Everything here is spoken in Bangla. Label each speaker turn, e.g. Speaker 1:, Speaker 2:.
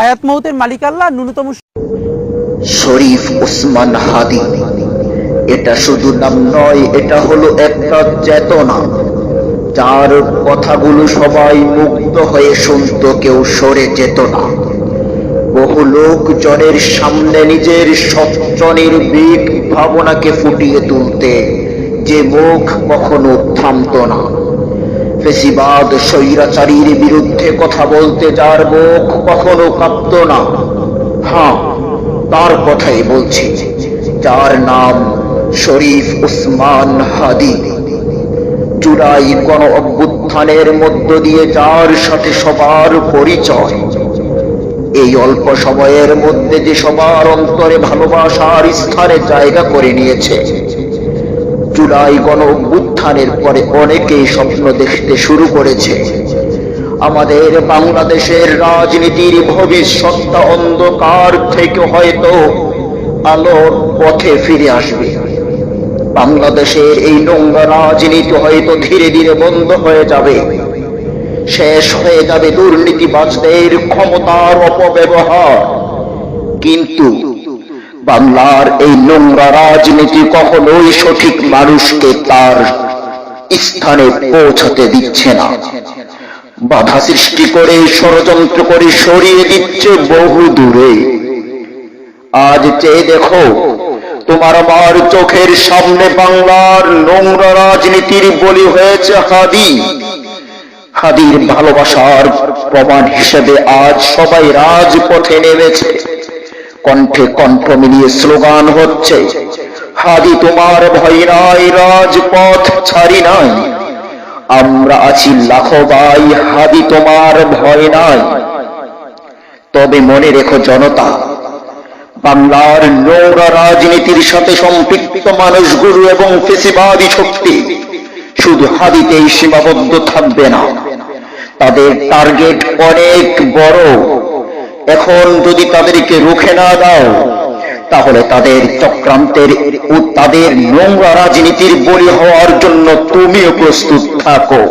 Speaker 1: হায়াত মৌতের মালিক আল্লাহ, ন্যূনতম
Speaker 2: শরীফ ওসমান হাদি। এটা শুধু নাম নয়, এটা হলো একটা চেতনা। যার কথাগুলো সবাই মুক্ত হয়ে শুনত, কেউ সরে যেত না। বহু লোকজনের সামনে নিজের সচ্চনের বিক ভাবনাকে ফুটিয়ে তুলতে, যে মুখ কখনো থামত না। ফেসিবাদ স্বৈরাচারীর বিরুদ্ধে কথা বলতে যার মুখ কখনো কাঁপত না। হ্যাঁ তার কথাই বলছি, যার নাম শরীফ উসমান হাদি। জুলাই গণ অভ্যুত্থানের মধ্য দিয়ে যার সাথে সবার পরিচয়, এই অল্প সময়ের মধ্যে যে সবার অন্তরে ভালোবাসার স্থানে জায়গা করে নিয়েছে জুলাই গণ অভ্যুত্থানের পরে অনেকেই স্বপ্ন দেখতে শুরু করেছে। আমাদের বাংলাদেশের রাজনীতির ভবিষ্যৎটা অন্ধকার থেকে হয়তো আলোর পথে ফিরে আসবে। বাংলাদেশের এই নোংরা রাজনীতি হয়তো ধীরে ধীরে বন্ধ হয়ে যাবে। শেষ হয়ে যাবে দুর্নীতিবাজদের ক্ষমতার অপব্যবহার। কিন্তু বাংলার এই নোংরা রাজনীতি কখনোই সঠিক মানুষকে তার স্থানে পৌঁছাতে দিচ্ছে না। বাধা সৃষ্টি করে, ষড়যন্ত্র করে সরিয়ে দিচ্ছে বহু দূরে। আজ চেয়ে দেখো, তোমার আমার চোখের সামনে বাংলার নোংরা রাজনীতির বলি হয়েছে হাদি। হাদির ভালোবাসার প্রমাণ হিসেবে আজ সবাই রাজপথে নেমেছে। কণ্ঠে কণ্ঠ মিলিয়ে স্লোগান হচ্ছে, হাদি তোমার ভয় নাই, রাজপথ ছাড়ি নাই। আমরা আছি লাখো হাদি তোমার ভয় নাই। তবে মনে রেখো জনতা, বাংলার নোংরা রাজনীতির সাথে সম্পৃক্ত মানুষগুলো এবং ফেসিবাদী শক্তি শুধু হাদিতেই সীমাবদ্ধ থাকবে না। তাদের টার্গেট অনেক বড়। এখন যদি তাদেরকে রুখে না দাও, তাহলে তাদের চক্রান্তের ও তাদের নোংরা রাজনীতির বলি হওয়ার জন্য তুমিও প্রস্তুত থাকো।